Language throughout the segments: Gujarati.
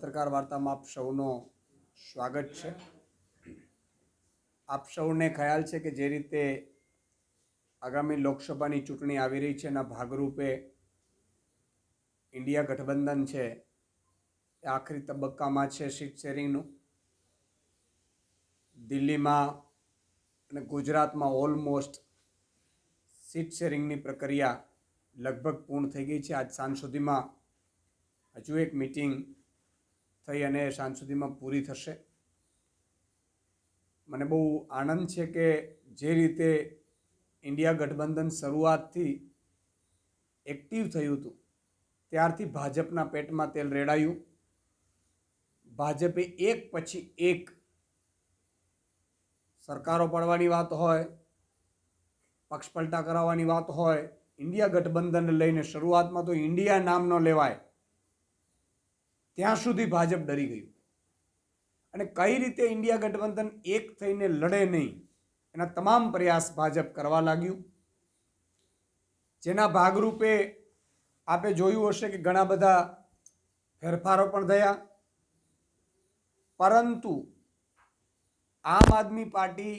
પત્રકાર વાર્તામાં આપ સૌનો સ્વાગત છે. આપ સૌને ખ્યાલ છે કે જે રીતે આગામી લોકસભાની ચૂંટણી આવી રહી છે એના ભાગરૂપે ઇન્ડિયા ગઠબંધન છે એ આખરી તબક્કામાં છે સીટ શેરિંગનું. દિલ્હીમાં અને ગુજરાતમાં ઓલમોસ્ટ સીટ શેરિંગની પ્રક્રિયા લગભગ પૂર્ણ થઈ ગઈ છે. આજ સાંજ સુધીમાં હજુ એક મિટિંગ થઈ અને સાંજ સુધીમાં પૂરી થશે. મને બહુ આનંદ છે કે જે રીતે ઇન્ડિયા ગઠબંધન શરૂઆતથી એક્ટિવ થયું હતું, ત્યારથી ભાજપના પેટમાં તેલ રેડાયું. ભાજપે એક પછી એક સરકારો પડવાની વાત હોય, પક્ષ પલટા કરાવવાની વાત હોય, ઇન્ડિયા ગઠબંધનને લઈને શરૂઆતમાં તો ઇન્ડિયા નામ ન લેવાય ત્યાં સુધી ભાજપ ડરી ગયું. અને કઈ રીતે ઇન્ડિયા ગઠબંધન એક થઈને લડે નહીં, એના તમામ પ્રયાસ ભાજપ કરવા લાગ્યું. જેના ભાગરૂપે આપે જોયું હશે કે ઘણા બધા ફેરફારો પણ થયા. પરંતુ આમ આદમી પાર્ટી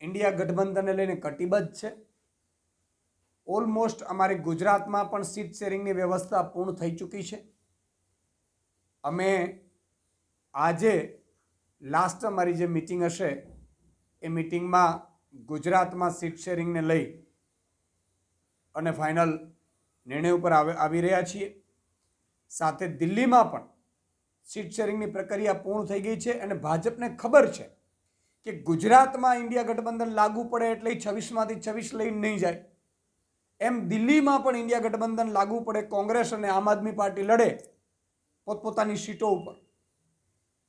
ઇન્ડિયા ગઠબંધનને લઈને કટિબદ્ધ છે. ઓલમોસ્ટ અમારી ગુજરાતમાં પણ સીટ શેરિંગની વ્યવસ્થા પૂર્ણ થઈ ચૂકી છે. અમે આજે લાસ્ટ અમારી જે મિટિંગ હશે, એ મિટિંગમાં ગુજરાતમાં સીટ શેરિંગને લઈ અને ફાઇનલ નિર્ણય ઉપર આવે રહ્યા છીએ. સાથે દિલ્હીમાં પણ સીટ શેરિંગની પ્રક્રિયા પૂર્ણ થઈ ગઈ છે અને ભાજપને ખબર છે કે ગુજરાતમાં ઇન્ડિયા ગઠબંધન લાગુ પડે એટલે છવ્વીસમાંથી છવ્વીસ લઈને નહીં જાય. એમ દિલ્હીમાં પણ ઇન્ડિયા ગઠબંધન લાગુ પડે, કોંગ્રેસ અને આમ આદમી પાર્ટી લડે પોતપોતાની સીટો ઉપર.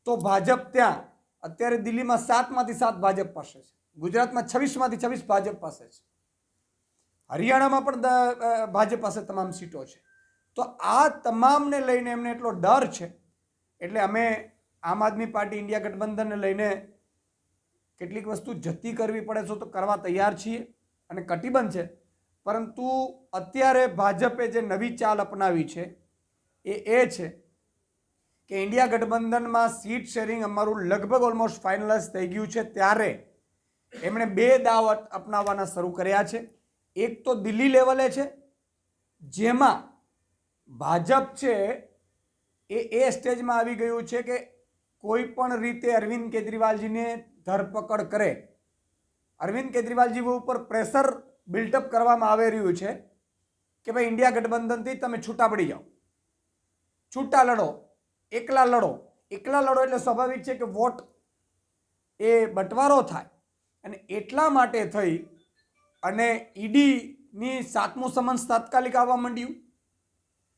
તો ભાજપ ત્યાં, અત્યારે દિલ્હીમાં સાતમાંથી સાત ભાજપ પાસે છે. ગુજરાતમાં છવ્વીસમાંથી છવ્વીસ ભાજપ પાસે છે. હરિયાણામાં પણ ભાજપ પાસે તમામ સીટો છે. તો આ તમામને લઈને એમને એટલો ડર છે, એટલે અમે આમ આદમી પાર્ટી ઇન્ડિયા ગઠબંધનને લઈને કેટલીક વસ્તુ જતી કરવી પડે છે તો કરવા તૈયાર છીએ અને કટિબંધ છે. પરંતુ અત્યારે ભાજપે જે નવી ચાલ અપનાવી છે, એ એ છે કે ઇન્ડિયા ગઠબંધનમાં સીટ શેરિંગ અમારું લગભગ ઓલમોસ્ટ ફાઇનલાઇઝ થઈ ગયું છે. ત્યારે એમણે બે દાવ અપનાવવાના શરૂ કર્યા છે. એક તો દિલ્હી લેવલે છે, જેમાં ભાજપ છે એ એ સ્ટેજમાં આવી ગયું છે કે કોઈ પણ રીતે અરવિંદ કેજરીવાલજીને ધરપકડ કરે. અરવિંદ કેજરીવાલજી ઉપર પ્રેશર બિલ્ટઅપ કરવામાં આવી રહ્યું છે કે ભાઈ ઇન્ડિયા ગઠબંધનથી તમે છૂટા પડી જાઓ. છૂટા લડો. એકલા લડો. એકલા લડો એટલે સ્વાભાવિક છે કે વોટ એ બંટવારો થાય. અને એટલા માટે થઈ અને ઈડીની સાતમું સમન્સ તાત્કાલિક આવવા માંડ્યું.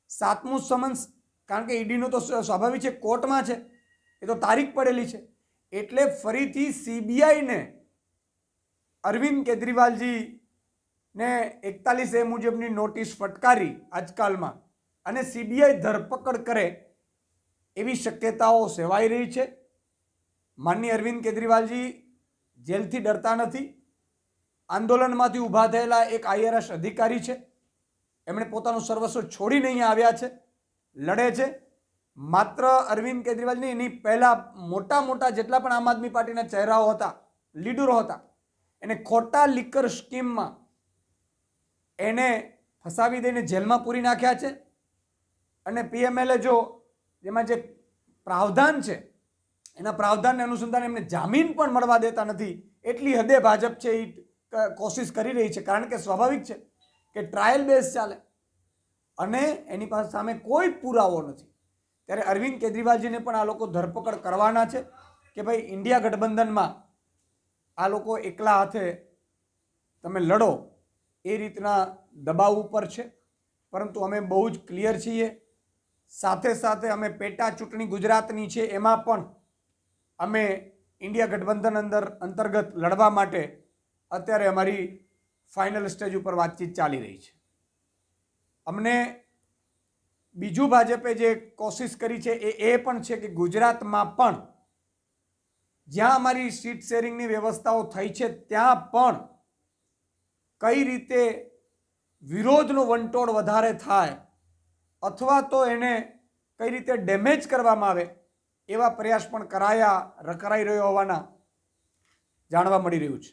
સાતમું સમન્સ, કારણ કે ઈડીનું તો સ્વાભાવિક છે કોર્ટમાં છે. એ તો તારીખ પડેલી છે. એટલે ફરીથી સીબીઆઈને અરવિંદ કેજરીવાલજીને એકતાલીસ એ મુજબની નોટિસ ફટકારી આજકાલમાં. અને સીબીઆઈ ધરપકડ કરે એવી શક્યતાઓ સેવાઈ રહી છે. માનની અરવિંદ કેજરીવાલજી, જેલથી ડરતા નથી. આંદોલનમાંથી ઊભા થયેલા એક આઈઆરએસ અધિકારી છે. એમણે પોતાનું સર્વસ્વ છોડીને અહીંયા આવ્યા છે. લડે છે. માત્ર અરવિંદ કેજરીવાલની એની પહેલાં મોટા મોટા જેટલા પણ આમ આદમી પાર્ટીના ચહેરાઓ હતા, લીડરો હતા, એને ખોટા લીકર સ્કીમમાં એને ફસાવી દઈને જેલમાં પૂરી નાખ્યા છે. અને પીએમએલએ જો જેમાં જે પ્રાવધાન છે, એના પ્રાવધાનને અનુસંધાને એમને જામીન પણ મળવા દેતા નથી. એટલી હદે ભાજપ છે એ કોશિશ કરી રહી છે. કારણ કે સ્વાભાવિક છે કે ટ્રાયલ બેઝ ચાલે અને એની પાસે સામે કોઈ પુરાવો નથી. ત્યારે અરવિંદ કેજરીવાલજીને પણ આ લોકો ધરપકડ કરવાના છે કે ભાઈ ઇન્ડિયા ગઠબંધનમાં આ લોકો એકલા હાથે તમે લડો એ રીતના દબાવ ઉપર છે. પરંતુ અમે બહુ જ ક્લિયર છીએ સાથે સાથે અમે પેટા ચૂંટણી ગુજરાતની છે, એમાં પણ અમે ઇન્ડિયા ગઠબંધન અંદર અંતર્ગત લડવા માટે અત્યારે અમારી ફાઇનલ સ્ટેજ ઉપર વાતચીત ચાલી રહી છે. અમને બીજું ભાજપે જે કોશિશ કરી છે, એ એ પણ છે કે ગુજરાતમાં પણ જ્યાં અમારી સીટ શેરિંગની વ્યવસ્થાઓ થઈ છે, ત્યાં પણ કઈ રીતે વિરોધનો વંટોળ વધારે થાય અથવા તો એને કઈ રીતે ડેમેજ કરવામાં આવે, એવા પ્રયાસ પણ કરાયા રકરાઈ રહ્યો હોવાના જાણવા મળી રહ્યું છે.